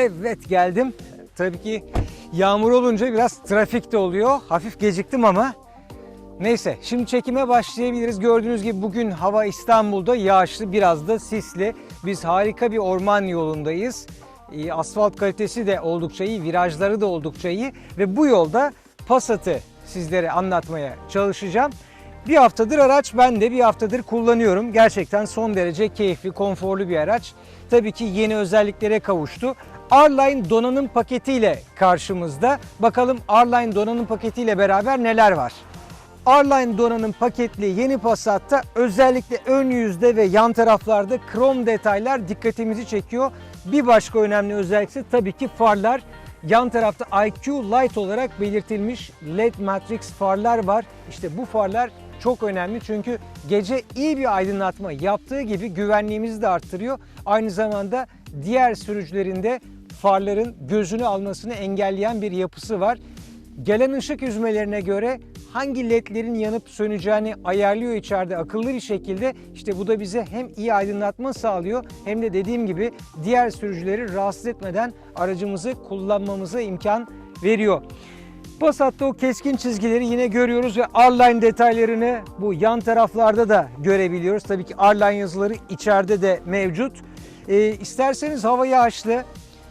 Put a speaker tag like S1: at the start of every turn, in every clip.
S1: Evet geldim. Tabii ki yağmur olunca biraz trafik de oluyor. Hafif geciktim ama neyse şimdi çekime başlayabiliriz. Gördüğünüz gibi bugün hava İstanbul'da yağışlı biraz da sisli. Biz harika bir orman yolundayız. Asfalt kalitesi de oldukça iyi, virajları da oldukça iyi ve bu yolda Passat'ı sizlere anlatmaya çalışacağım. Bir haftadır araç ben de bir haftadır kullanıyorum. Gerçekten son derece keyifli, konforlu bir araç. Tabii ki yeni özelliklere kavuştu. R-Line donanım paketiyle karşımızda. Bakalım R-Line donanım paketiyle beraber neler var? R-Line donanım paketli yeni Passat'ta özellikle ön yüzde ve yan taraflarda krom detaylar dikkatimizi çekiyor. Bir başka önemli özellik ise tabii ki farlar. Yan tarafta IQ Light olarak belirtilmiş LED Matrix farlar var. İşte bu farlar çok önemli çünkü gece iyi bir aydınlatma yaptığı gibi güvenliğimizi de arttırıyor. Aynı zamanda diğer sürücülerinde farların gözünü almasını engelleyen bir yapısı var. Gelen ışık yüzmelerine göre hangi ledlerin yanıp söneceğini ayarlıyor içeride akıllı bir şekilde. İşte bu da bize hem iyi aydınlatma sağlıyor hem de dediğim gibi diğer sürücüleri rahatsız etmeden aracımızı kullanmamıza imkan veriyor. Passat'ta o keskin çizgileri yine görüyoruz ve R-Line detaylarını bu yan taraflarda da görebiliyoruz. Tabii ki R-Line yazıları içeride de mevcut. Ee, isterseniz hava yağışlı.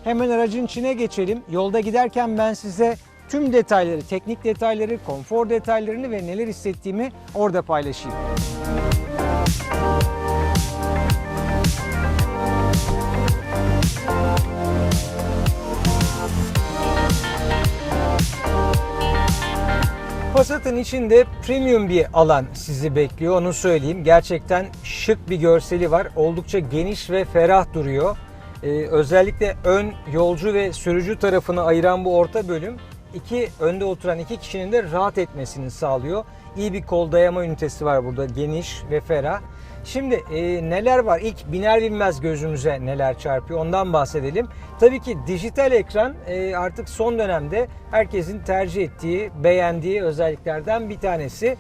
S1: Hemen aracın içine geçelim. Yolda giderken ben size tüm detayları, teknik detayları, konfor detaylarını ve neler hissettiğimi orada paylaşayım. Passat'ın içinde premium bir alan sizi bekliyor onu söyleyeyim. Gerçekten şık bir görseli var. Oldukça geniş ve ferah duruyor. Ee, özellikle ön yolcu ve sürücü tarafını ayıran bu orta bölüm iki önde oturan iki kişinin de rahat etmesini sağlıyor. İyi bir kol dayama ünitesi var burada geniş ve ferah. Şimdi e, neler var? İlk biner binmez gözümüze neler çarpıyor ondan bahsedelim. Tabii ki dijital ekran e, artık son dönemde herkesin tercih ettiği, beğendiği özelliklerden bir tanesi.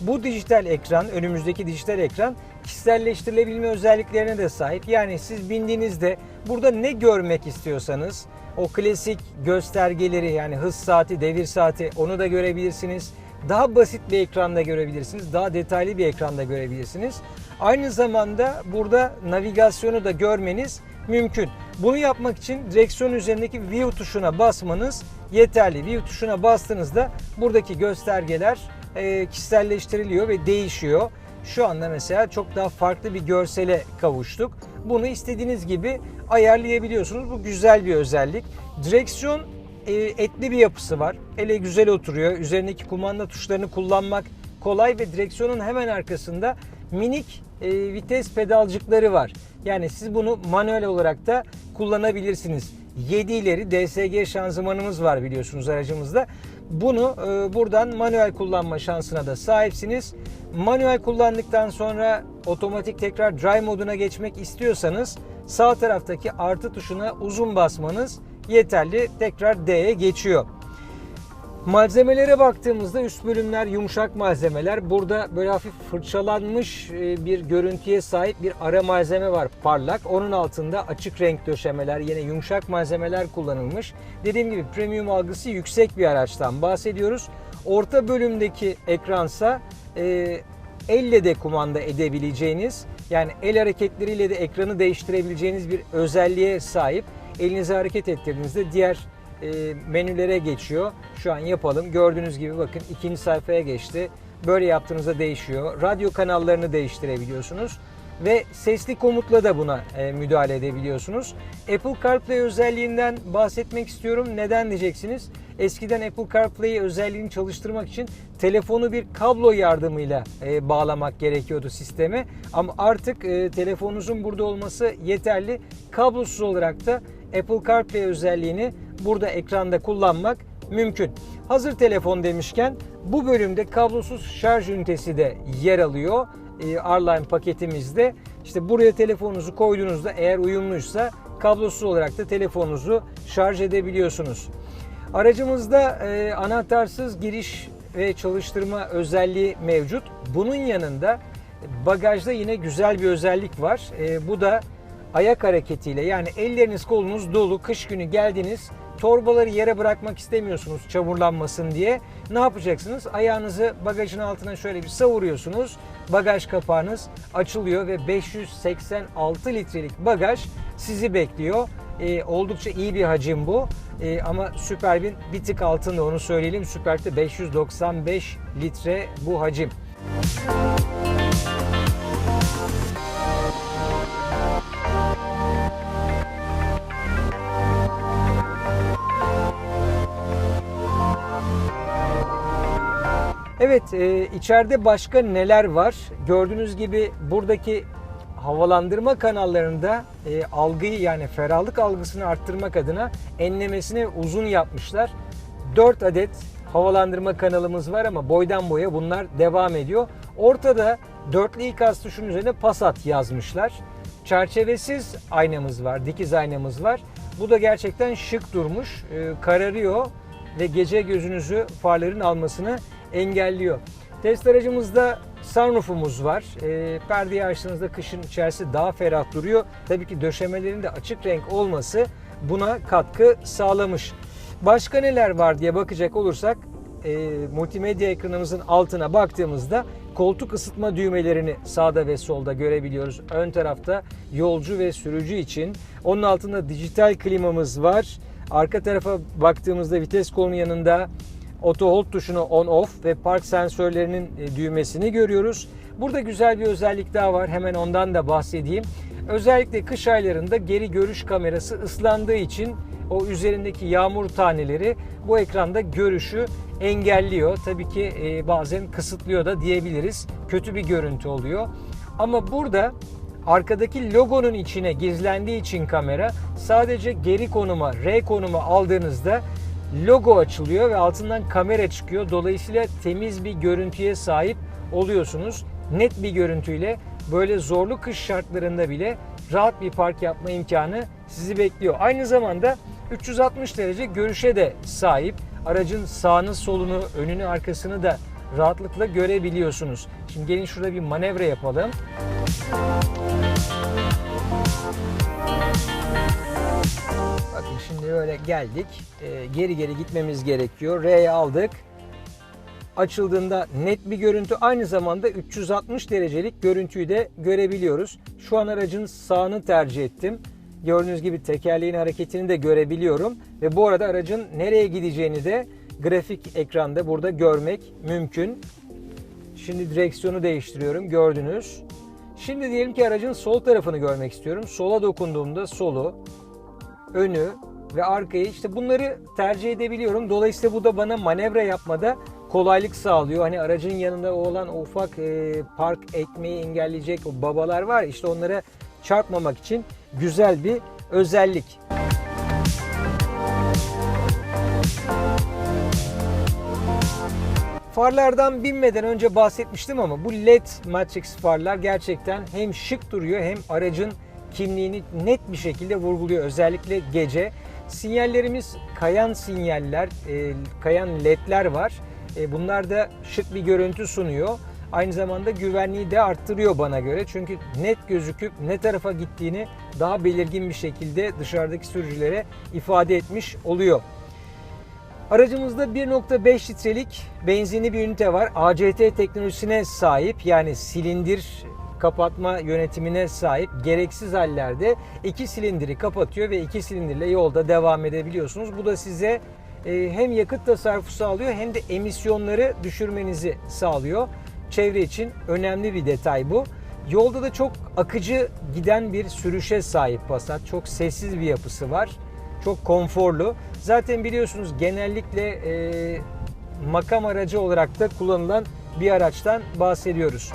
S1: Bu dijital ekran, önümüzdeki dijital ekran kişiselleştirilebilme özelliklerine de sahip. Yani siz bindiğinizde burada ne görmek istiyorsanız o klasik göstergeleri yani hız saati, devir saati onu da görebilirsiniz. Daha basit bir ekranda görebilirsiniz. Daha detaylı bir ekranda görebilirsiniz. Aynı zamanda burada navigasyonu da görmeniz mümkün. Bunu yapmak için direksiyon üzerindeki View tuşuna basmanız yeterli. View tuşuna bastığınızda buradaki göstergeler e, kişiselleştiriliyor ve değişiyor. Şu anda mesela çok daha farklı bir görsele kavuştuk. Bunu istediğiniz gibi ayarlayabiliyorsunuz. Bu güzel bir özellik. Direksiyon e, etli bir yapısı var. Ele güzel oturuyor. Üzerindeki kumanda tuşlarını kullanmak kolay ve direksiyonun hemen arkasında minik e, vites pedalcıkları var. Yani siz bunu manuel olarak da kullanabilirsiniz. 7 ileri DSG şanzımanımız var biliyorsunuz aracımızda. Bunu e, buradan manuel kullanma şansına da sahipsiniz. Manuel kullandıktan sonra otomatik tekrar drive moduna geçmek istiyorsanız sağ taraftaki artı tuşuna uzun basmanız yeterli. Tekrar D'ye geçiyor. Malzemelere baktığımızda üst bölümler yumuşak malzemeler. Burada böyle hafif fırçalanmış e, bir görüntüye sahip bir ara malzeme var parlak. Onun altında açık renk döşemeler yine yumuşak malzemeler kullanılmış. Dediğim gibi premium algısı yüksek bir araçtan bahsediyoruz. Orta bölümdeki ekransa e, elle de kumanda edebileceğiniz yani el hareketleriyle de ekranı değiştirebileceğiniz bir özelliğe sahip. Elinizi hareket ettirdiğinizde diğer e, menülere geçiyor. Şu an yapalım. Gördüğünüz gibi bakın ikinci sayfaya geçti. Böyle yaptığınızda değişiyor. Radyo kanallarını değiştirebiliyorsunuz. Ve sesli komutla da buna e, müdahale edebiliyorsunuz. Apple CarPlay özelliğinden bahsetmek istiyorum. Neden diyeceksiniz? Eskiden Apple CarPlay özelliğini çalıştırmak için telefonu bir kablo yardımıyla e, bağlamak gerekiyordu sisteme. Ama artık telefonunuzun burada olması yeterli. Kablosuz olarak da Apple CarPlay özelliğini burada ekranda kullanmak mümkün. Hazır telefon demişken bu bölümde kablosuz şarj ünitesi de yer alıyor. E, R-Line paketimizde. İşte buraya telefonunuzu koyduğunuzda eğer uyumluysa kablosuz olarak da telefonunuzu şarj edebiliyorsunuz. Aracımızda e, anahtarsız giriş ve çalıştırma özelliği mevcut. Bunun yanında bagajda yine güzel bir özellik var. E, bu da ayak hareketiyle yani elleriniz kolunuz dolu kış günü geldiniz torbaları yere bırakmak istemiyorsunuz çamurlanmasın diye. Ne yapacaksınız? Ayağınızı bagajın altına şöyle bir savuruyorsunuz. Bagaj kapağınız açılıyor ve 586 litrelik bagaj sizi bekliyor. Ee, oldukça iyi bir hacim bu. Ee, ama Superb'in bir tık altında onu söyleyelim. Superb'de 595 litre bu hacim. Evet, e, içeride başka neler var? Gördüğünüz gibi buradaki havalandırma kanallarında e, algıyı yani ferahlık algısını arttırmak adına enlemesini uzun yapmışlar. 4 adet havalandırma kanalımız var ama boydan boya bunlar devam ediyor. Ortada dörtlü ikaz tuşunun üzerine Passat yazmışlar. Çerçevesiz aynamız var, dikiz aynamız var. Bu da gerçekten şık durmuş, e, kararıyor ve gece gözünüzü farların almasını engelliyor. Test aracımızda sunroofumuz var. E, perdeyi açtığınızda kışın içerisi daha ferah duruyor. Tabii ki döşemelerin de açık renk olması buna katkı sağlamış. Başka neler var diye bakacak olursak e, multimedya ekranımızın altına baktığımızda koltuk ısıtma düğmelerini sağda ve solda görebiliyoruz. Ön tarafta yolcu ve sürücü için. Onun altında dijital klimamız var. Arka tarafa baktığımızda vites kolunun yanında auto hold tuşunu on off ve park sensörlerinin e, düğmesini görüyoruz. Burada güzel bir özellik daha var. Hemen ondan da bahsedeyim. Özellikle kış aylarında geri görüş kamerası ıslandığı için o üzerindeki yağmur taneleri bu ekranda görüşü engelliyor. Tabii ki e, bazen kısıtlıyor da diyebiliriz. Kötü bir görüntü oluyor. Ama burada arkadaki logonun içine gizlendiği için kamera sadece geri konuma, R konuma aldığınızda logo açılıyor ve altından kamera çıkıyor. Dolayısıyla temiz bir görüntüye sahip oluyorsunuz. Net bir görüntüyle böyle zorlu kış şartlarında bile rahat bir park yapma imkanı sizi bekliyor. Aynı zamanda 360 derece görüşe de sahip. Aracın sağını, solunu, önünü, arkasını da rahatlıkla görebiliyorsunuz. Şimdi gelin şurada bir manevra yapalım. Bakın şimdi böyle geldik. Ee, geri geri gitmemiz gerekiyor. R'ye aldık. Açıldığında net bir görüntü. Aynı zamanda 360 derecelik görüntüyü de görebiliyoruz. Şu an aracın sağını tercih ettim. Gördüğünüz gibi tekerleğin hareketini de görebiliyorum. Ve bu arada aracın nereye gideceğini de grafik ekranda burada görmek mümkün. Şimdi direksiyonu değiştiriyorum gördünüz. Şimdi diyelim ki aracın sol tarafını görmek istiyorum. Sola dokunduğumda solu, önü ve arkayı işte bunları tercih edebiliyorum. Dolayısıyla bu da bana manevra yapmada kolaylık sağlıyor. Hani aracın yanında olan o ufak e, park etmeyi engelleyecek o babalar var. İşte onlara çarpmamak için güzel bir özellik. Farlardan binmeden önce bahsetmiştim ama bu LED Matrix farlar gerçekten hem şık duruyor hem aracın kimliğini net bir şekilde vurguluyor. Özellikle gece. Sinyallerimiz kayan sinyaller, e, kayan ledler var. E, bunlar da şık bir görüntü sunuyor. Aynı zamanda güvenliği de arttırıyor bana göre. Çünkü net gözüküp ne tarafa gittiğini daha belirgin bir şekilde dışarıdaki sürücülere ifade etmiş oluyor. Aracımızda 1.5 litrelik benzinli bir ünite var. ACT teknolojisine sahip yani silindir kapatma yönetimine sahip gereksiz hallerde iki silindiri kapatıyor ve iki silindirle yolda devam edebiliyorsunuz. Bu da size e, hem yakıt tasarrufu sağlıyor hem de emisyonları düşürmenizi sağlıyor. Çevre için önemli bir detay bu. Yolda da çok akıcı giden bir sürüşe sahip Passat. Çok sessiz bir yapısı var. Çok konforlu. Zaten biliyorsunuz genellikle e, makam aracı olarak da kullanılan bir araçtan bahsediyoruz.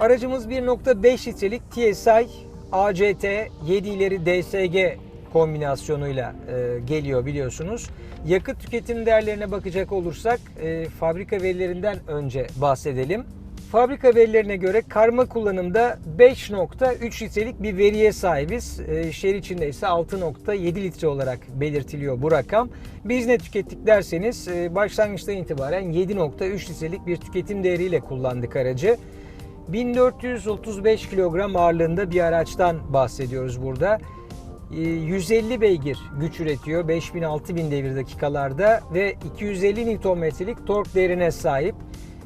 S1: Aracımız 1.5 litrelik TSI ACT 7 ileri DSG kombinasyonuyla e, geliyor biliyorsunuz. Yakıt tüketim değerlerine bakacak olursak e, fabrika verilerinden önce bahsedelim. fabrika verilerine göre karma kullanımda 5.3 litrelik bir veriye sahibiz. E, şehir içinde ise 6.7 litre olarak belirtiliyor bu rakam. Biz ne tükettik derseniz e, başlangıçtan itibaren 7.3 litrelik bir tüketim değeriyle kullandık aracı. 1435 kilogram ağırlığında bir araçtan bahsediyoruz burada. 150 Ee, beygir güç üretiyor 5000-6000 devir dakikalarda ve 250 Nm'lik tork değerine sahip.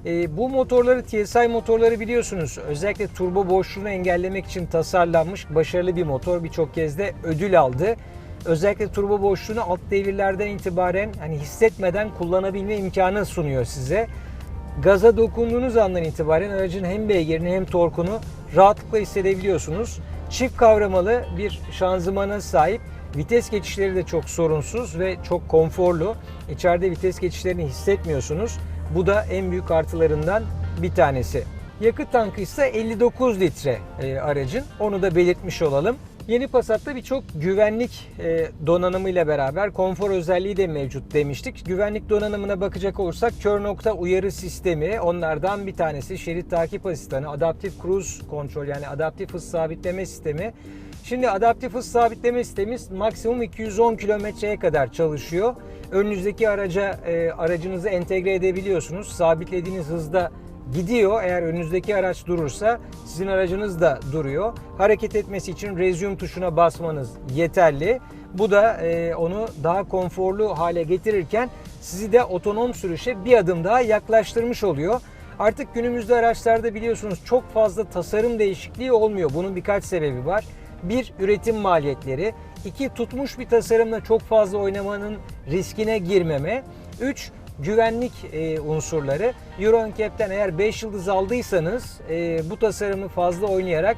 S1: Ee, bu motorları TSI motorları biliyorsunuz özellikle turbo boşluğunu engellemek için tasarlanmış başarılı bir motor birçok kez de ödül aldı. Özellikle turbo boşluğunu alt devirlerden itibaren hani hissetmeden kullanabilme imkanı sunuyor size. Gaza dokunduğunuz andan itibaren aracın hem beygirini hem torkunu rahatlıkla hissedebiliyorsunuz. Çift kavramalı bir şanzımana sahip. Vites geçişleri de çok sorunsuz ve çok konforlu. İçeride vites geçişlerini hissetmiyorsunuz. Bu da en büyük artılarından bir tanesi. Yakıt tankı ise 59 litre e, aracın. Onu da belirtmiş olalım. Yeni Passat'ta birçok güvenlik e, donanımıyla beraber konfor özelliği de mevcut demiştik. Güvenlik donanımına bakacak olursak kör nokta uyarı sistemi onlardan bir tanesi şerit takip asistanı, adaptif cruise kontrol yani adaptif hız sabitleme sistemi. Şimdi adaptif hız sabitleme sistemimiz maksimum 210 kilometreye kadar çalışıyor. Önünüzdeki araca e, aracınızı entegre edebiliyorsunuz. Sabitlediğiniz hızda gidiyor. Eğer önünüzdeki araç durursa sizin aracınız da duruyor. Hareket etmesi için resume tuşuna basmanız yeterli. Bu da e, onu daha konforlu hale getirirken sizi de otonom sürüşe bir adım daha yaklaştırmış oluyor. Artık günümüzde araçlarda biliyorsunuz çok fazla tasarım değişikliği olmuyor. Bunun birkaç sebebi var. Bir, üretim maliyetleri. iki tutmuş bir tasarımla çok fazla oynamanın riskine girmeme. Üç, güvenlik e, unsurları. Euro NCAP'ten eğer 5 yıldız aldıysanız e, bu tasarımı fazla oynayarak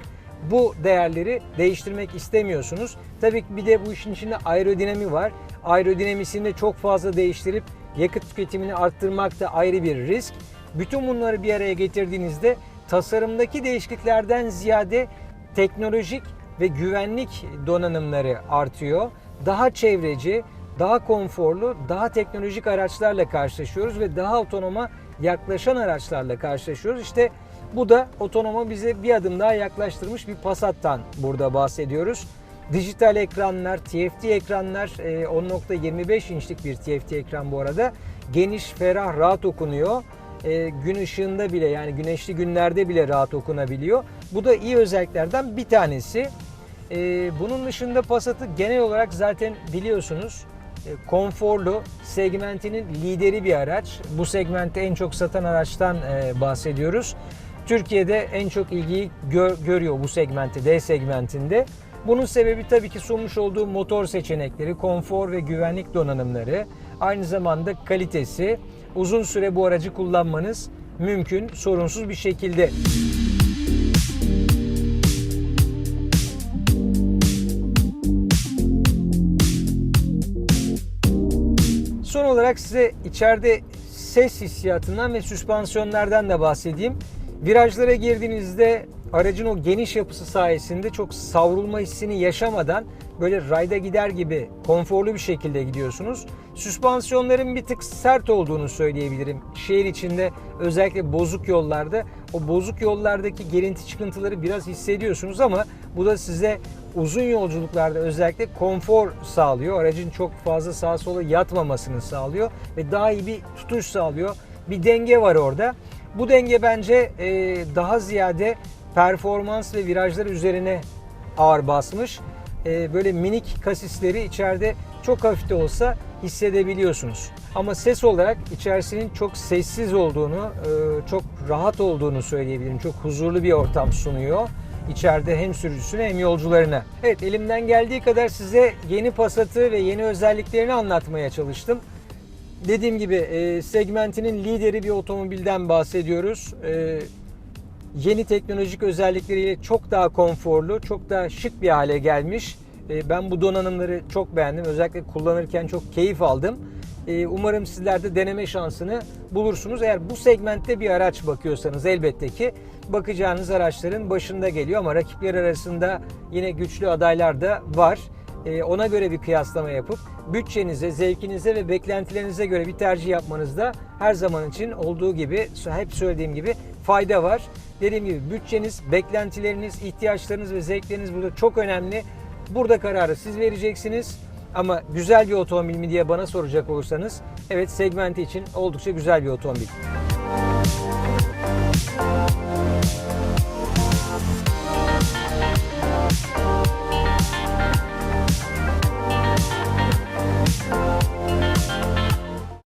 S1: bu değerleri değiştirmek istemiyorsunuz. Tabii ki bir de bu işin içinde aerodinami var. Aerodinamisini çok fazla değiştirip yakıt tüketimini arttırmak da ayrı bir risk. Bütün bunları bir araya getirdiğinizde tasarımdaki değişikliklerden ziyade teknolojik ve güvenlik donanımları artıyor. Daha çevreci, daha konforlu, daha teknolojik araçlarla karşılaşıyoruz ve daha otonoma yaklaşan araçlarla karşılaşıyoruz. İşte bu da otonoma bize bir adım daha yaklaştırmış bir Passat'tan burada bahsediyoruz. Dijital ekranlar, TFT ekranlar, 10.25 inçlik bir TFT ekran bu arada. Geniş, ferah, rahat okunuyor. E, gün ışığında bile yani güneşli günlerde bile rahat okunabiliyor. Bu da iyi özelliklerden bir tanesi. E, bunun dışında Passat'ı genel olarak zaten biliyorsunuz e, konforlu, segmentinin lideri bir araç. Bu segmentte en çok satan araçtan e, bahsediyoruz. Türkiye'de en çok ilgiyi gör, görüyor bu segmentte, D segmentinde. Bunun sebebi tabii ki sunmuş olduğu motor seçenekleri, konfor ve güvenlik donanımları, aynı zamanda kalitesi. Uzun süre bu aracı kullanmanız mümkün, sorunsuz bir şekilde. Son olarak size içeride ses hissiyatından ve süspansiyonlardan da bahsedeyim. Virajlara girdiğinizde aracın o geniş yapısı sayesinde çok savrulma hissini yaşamadan böyle rayda gider gibi konforlu bir şekilde gidiyorsunuz. Süspansiyonların bir tık sert olduğunu söyleyebilirim. Şehir içinde özellikle bozuk yollarda o bozuk yollardaki gelinti çıkıntıları biraz hissediyorsunuz ama bu da size uzun yolculuklarda özellikle konfor sağlıyor. Aracın çok fazla sağa sola yatmamasını sağlıyor ve daha iyi bir tutuş sağlıyor. Bir denge var orada. Bu denge bence e, daha ziyade performans ve virajlar üzerine ağır basmış. E, böyle minik kasisleri içeride çok hafif de olsa hissedebiliyorsunuz. Ama ses olarak içerisinin çok sessiz olduğunu, e, çok rahat olduğunu söyleyebilirim. Çok huzurlu bir ortam sunuyor. İçeride hem sürücüsüne hem yolcularına. Evet elimden geldiği kadar size yeni Passat'ı ve yeni özelliklerini anlatmaya çalıştım. Dediğim gibi e, segmentinin lideri bir otomobilden bahsediyoruz. E, yeni teknolojik özellikleriyle çok daha konforlu, çok daha şık bir hale gelmiş. E, ben bu donanımları çok beğendim. Özellikle kullanırken çok keyif aldım. E, umarım sizler de deneme şansını bulursunuz. Eğer bu segmentte bir araç bakıyorsanız elbette ki bakacağınız araçların başında geliyor ama rakipler arasında yine güçlü adaylar da var. e, ona göre bir kıyaslama yapıp bütçenize, zevkinize ve beklentilerinize göre bir tercih yapmanızda her zaman için olduğu gibi hep söylediğim gibi fayda var. Dediğim gibi bütçeniz, beklentileriniz, ihtiyaçlarınız ve zevkleriniz burada çok önemli. Burada kararı siz vereceksiniz. Ama güzel bir otomobil mi diye bana soracak olursanız evet segmenti için oldukça güzel bir otomobil.